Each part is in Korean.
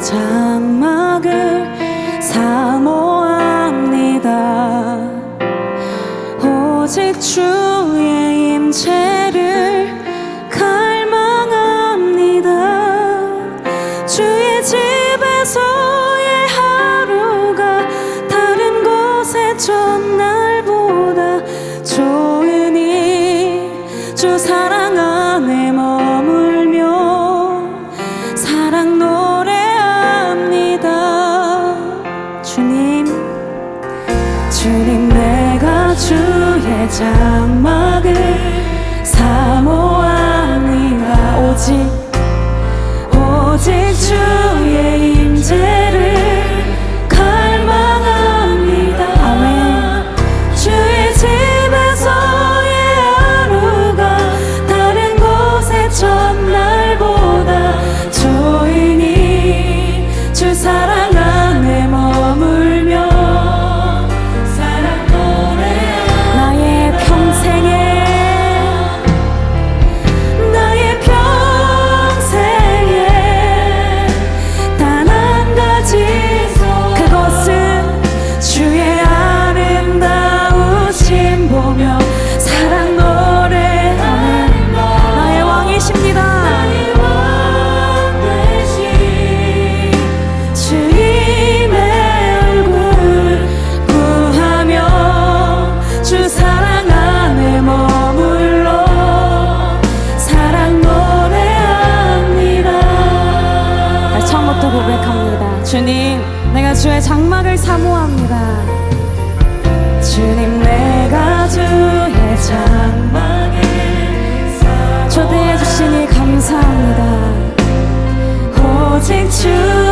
잠만 주의 장막을 사모하니가 오직 오직 주의 사모합니다. 주님 내가 주의 장막에 초대해 주시니 감사합니다. 오직 주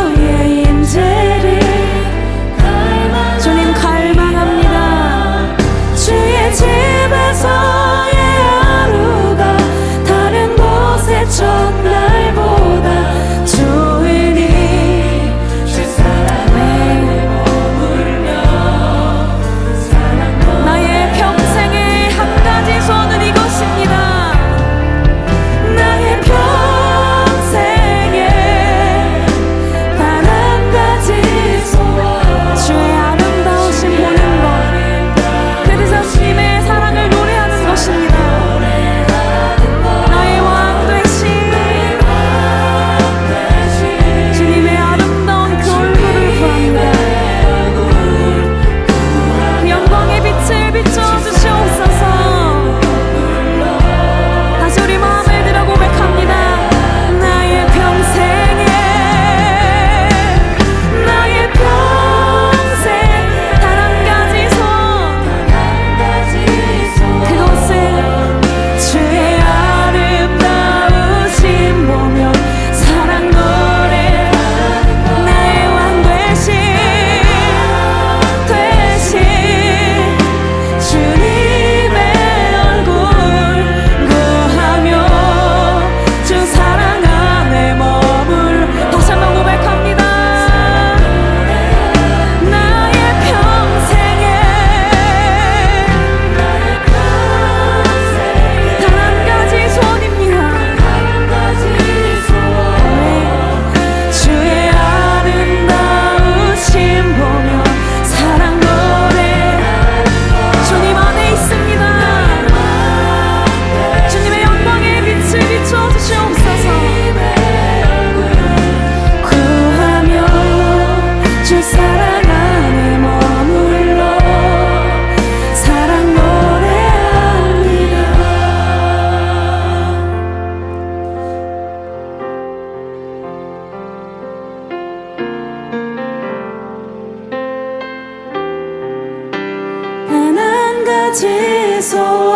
지서워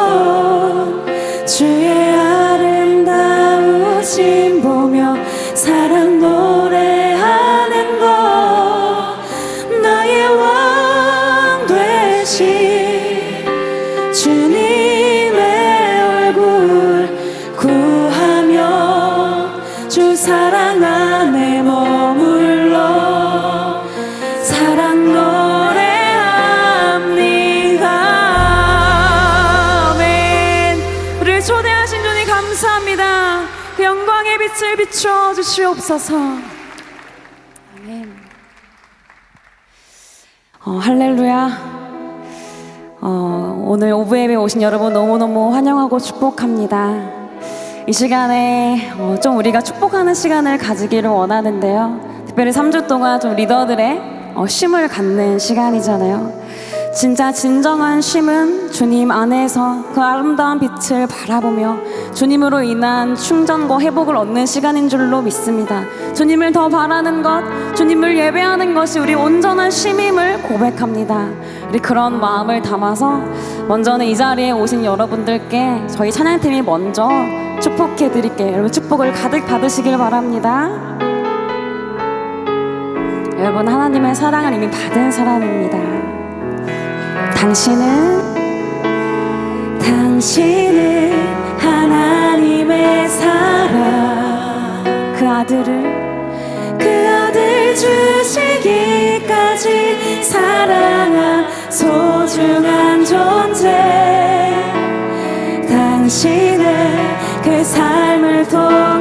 주의 아름다우심 주시옵소서. 아멘. 어, 할렐루야. 어, 오늘 오브 예배 오신 여러분 너무너무 환영하고 축복합니다. 이 시간에 어, 좀 우리가 축복하는 시간을 가지기를 원하는데요. 특별히 3주 동안 좀 리더들의 어, 쉼을 갖는 시간이잖아요. 진짜 진정한 쉼은 주님 안에서 그 아름다운 빛을 바라보며 주님으로 인한 충전과 회복을 얻는 시간인 줄로 믿습니다. 주님을 더 바라는 것, 주님을 예배하는 것이 우리 온전한 쉼임을 고백합니다. 우리 그런 마음을 담아서 먼저는 이 자리에 오신 여러분들께 저희 찬양팀이 먼저 축복해 드릴게요. 여러분 축복을 가득 받으시길 바랍니다. 여러분 하나님의 사랑을 이미 받은 사람입니다. 당신은? 당신은 하나님의 사랑. 그 아들을? 그 아들 주시기까지 사랑한 소중한 존재. 당신은 그 삶을 통하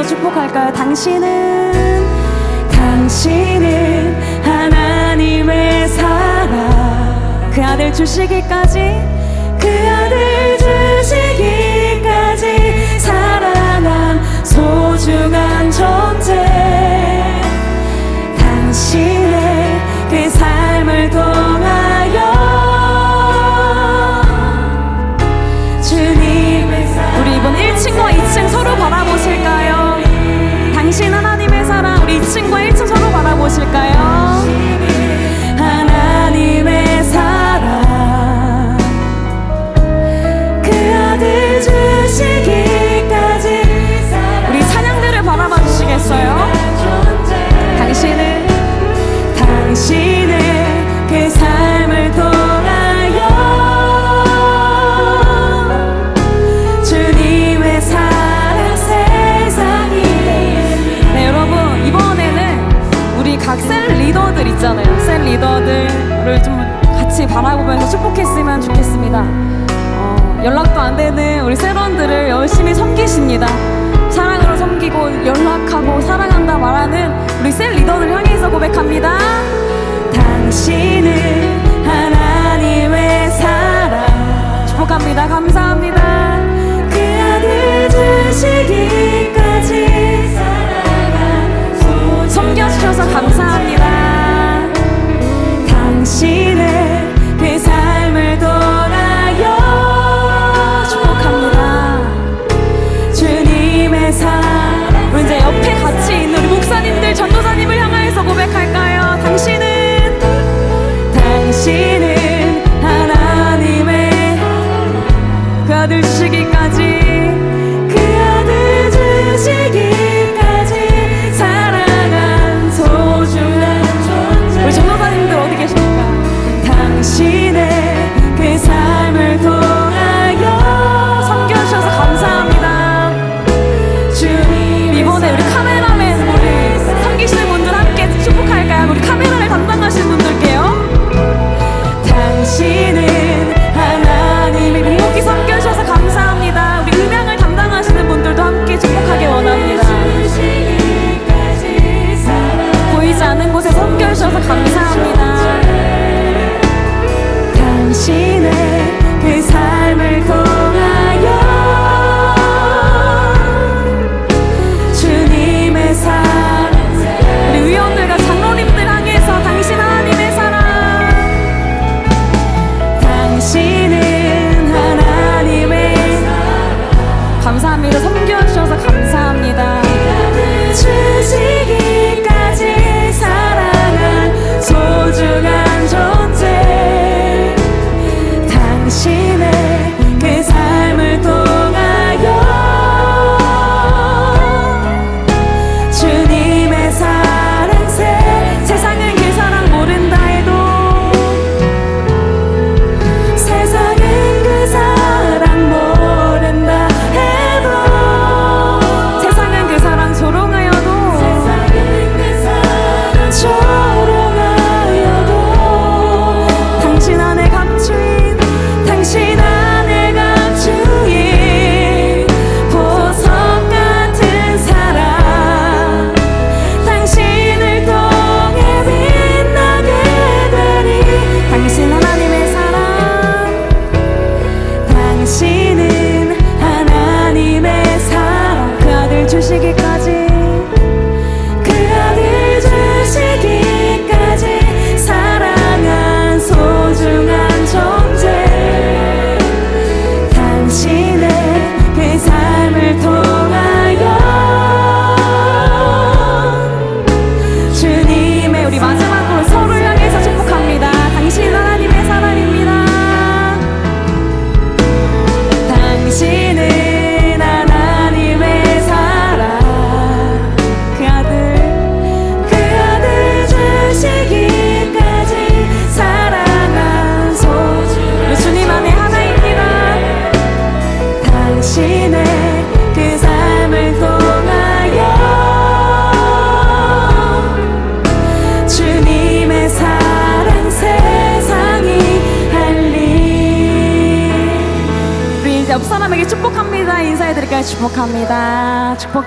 바라보면서 축복할까요? 당신은 당신은 하나님의 사랑 그 아들 주시기까지 그 아들 주시기까지 사랑한 소중한 존재 당신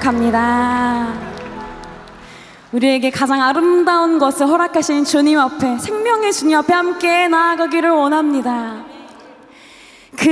축복합니다. 우리에게 가장 아름다운 것을 허락하신 주님 앞에 생명의 주님 앞에 함께 나아가기를 원합니다. 그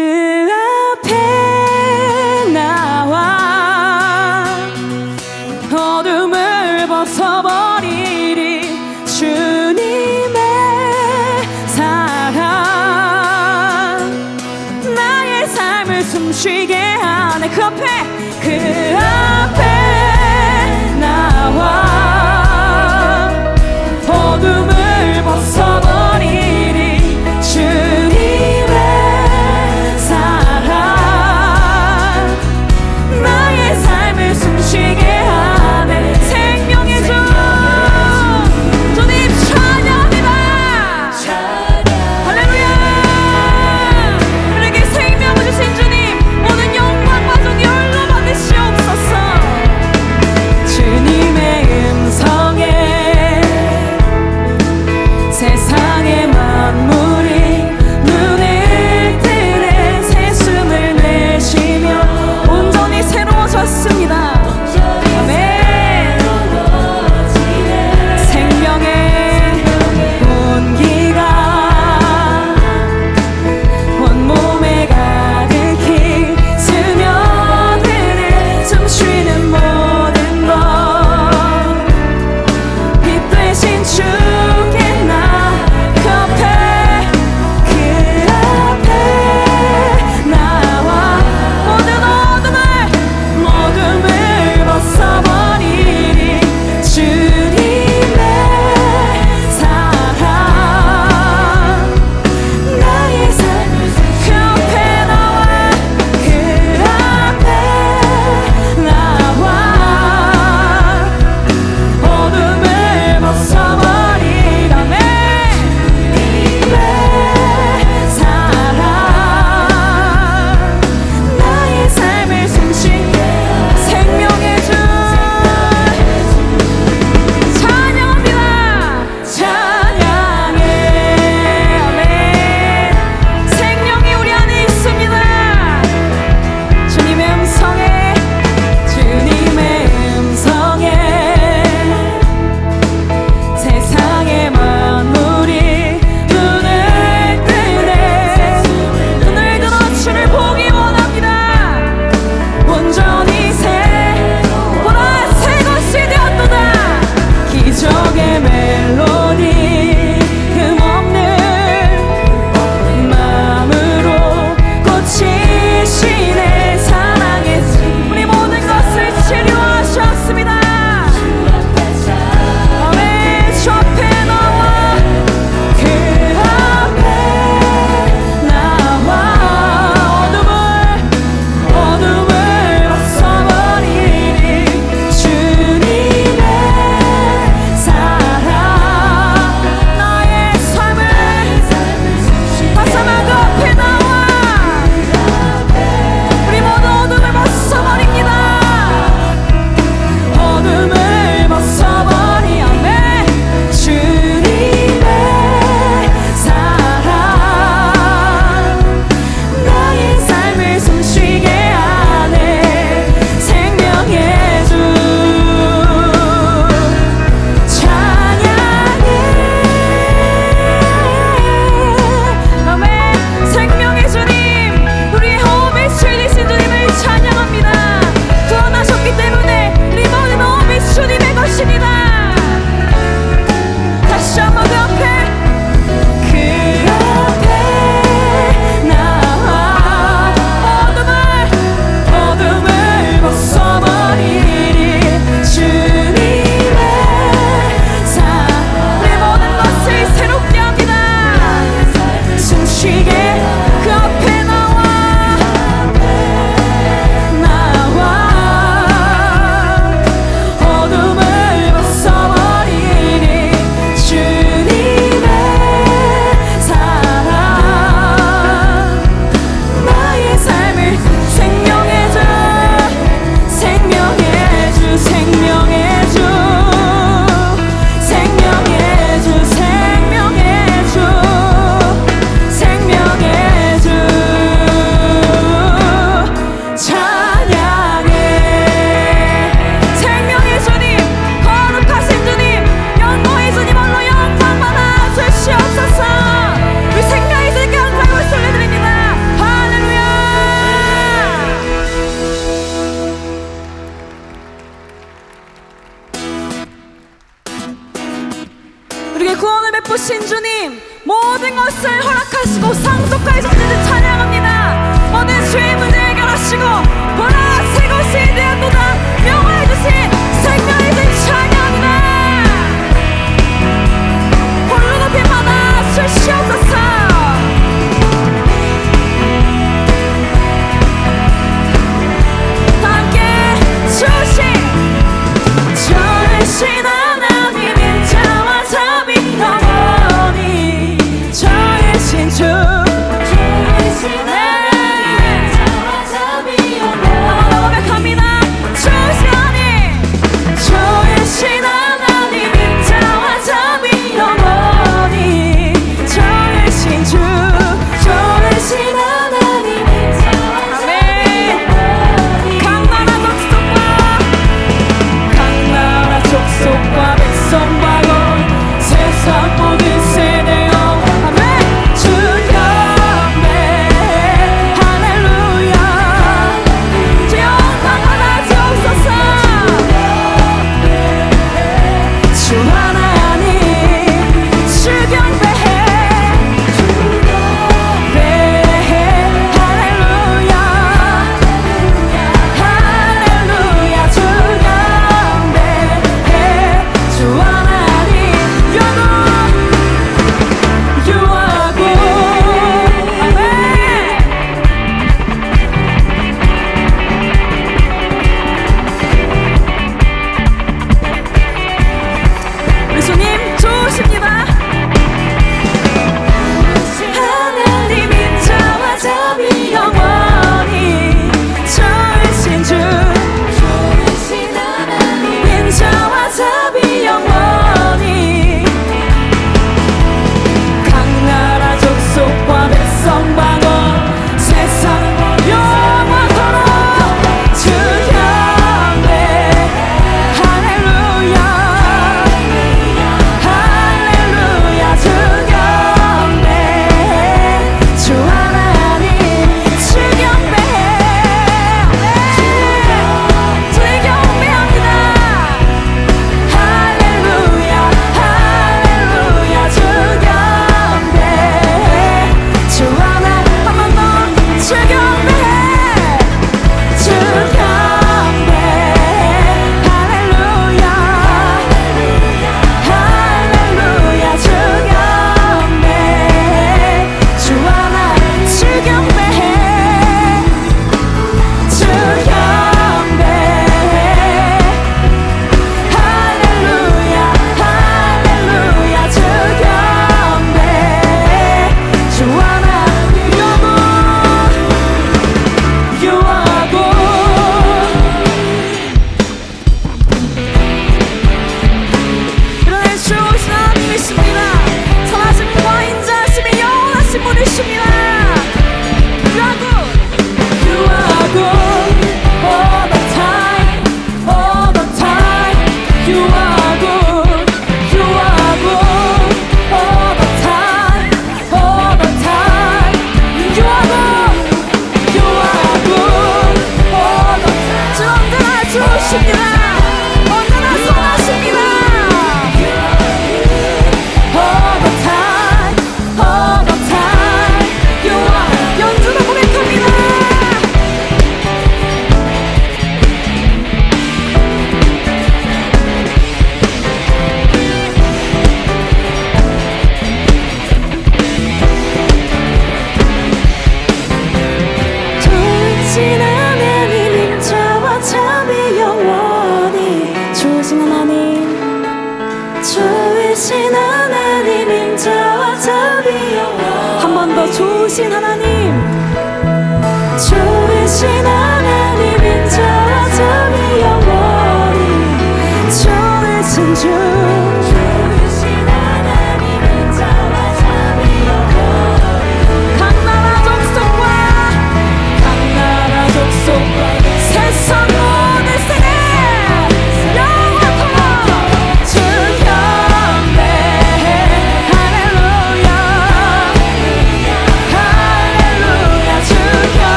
더 좋으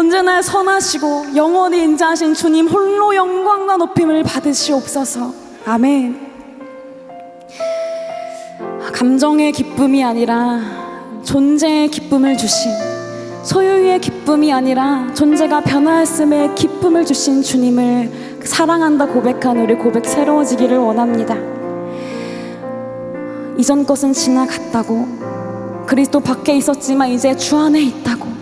언제나 선하시고 영원히 인자하신 주님 홀로 영광과 높임을 받으시옵소서. 아멘. 감정의 기쁨이 아니라 존재의 기쁨을 주신 소유의 기쁨이 아니라 존재가 변화했음의 기쁨을 주신 주님을 사랑한다 고백한 우리 고백 새로워지기를 원합니다. 이전 것은 지나갔다고 그리스도 밖에 있었지만 이제 주 안에 있다고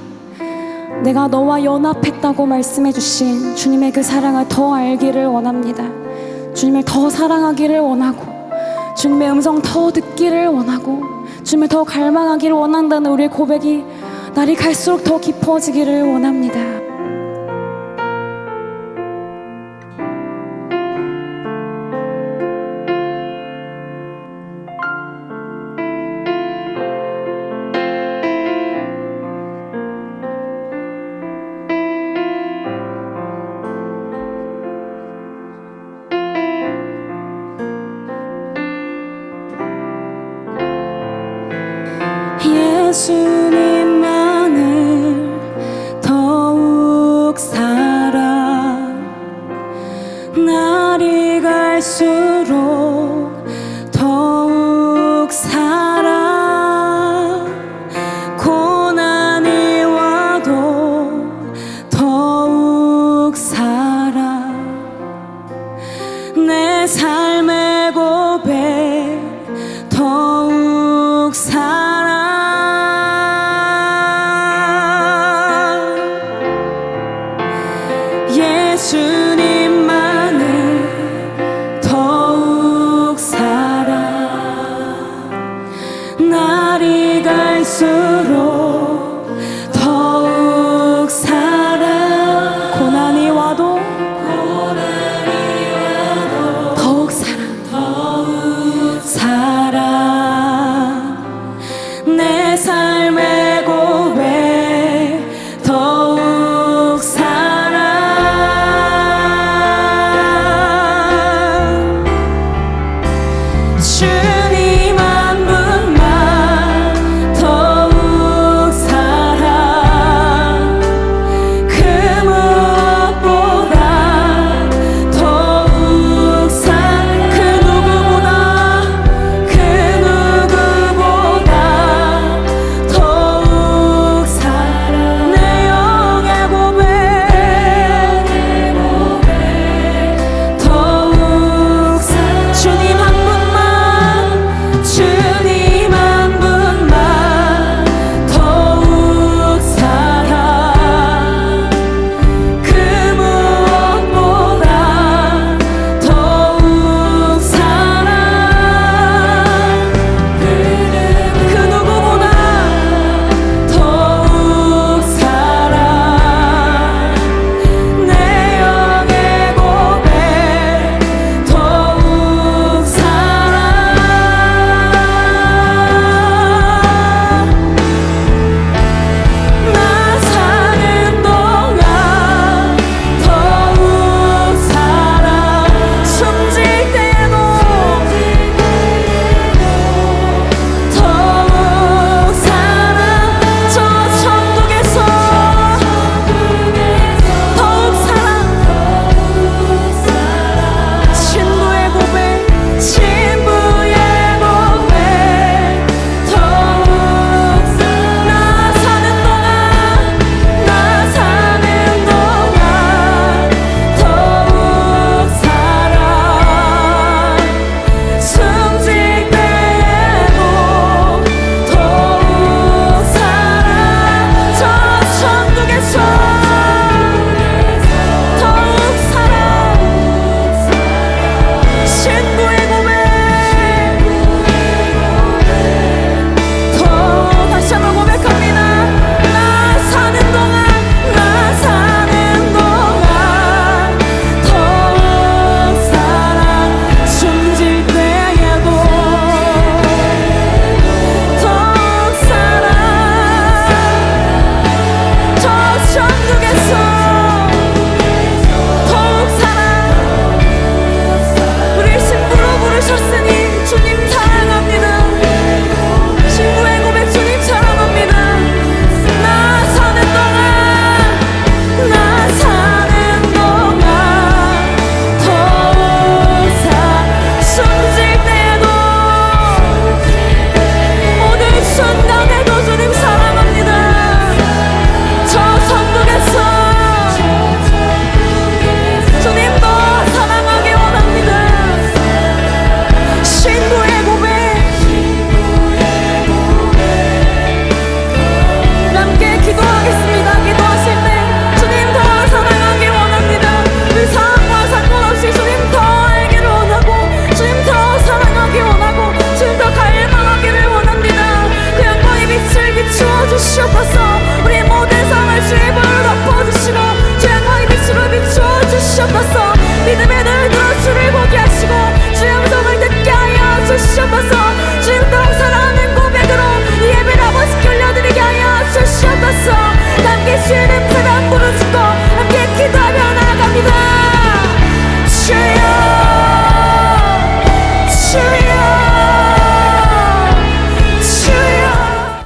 내가 너와 연합했다고 말씀해 주신 주님의 그 사랑을 더 알기를 원합니다. 주님을 더 사랑하기를 원하고 주님의 음성 더 듣기를 원하고 주님을 더 갈망하기를 원한다는 우리의 고백이 날이 갈수록 더 깊어지기를 원합니다.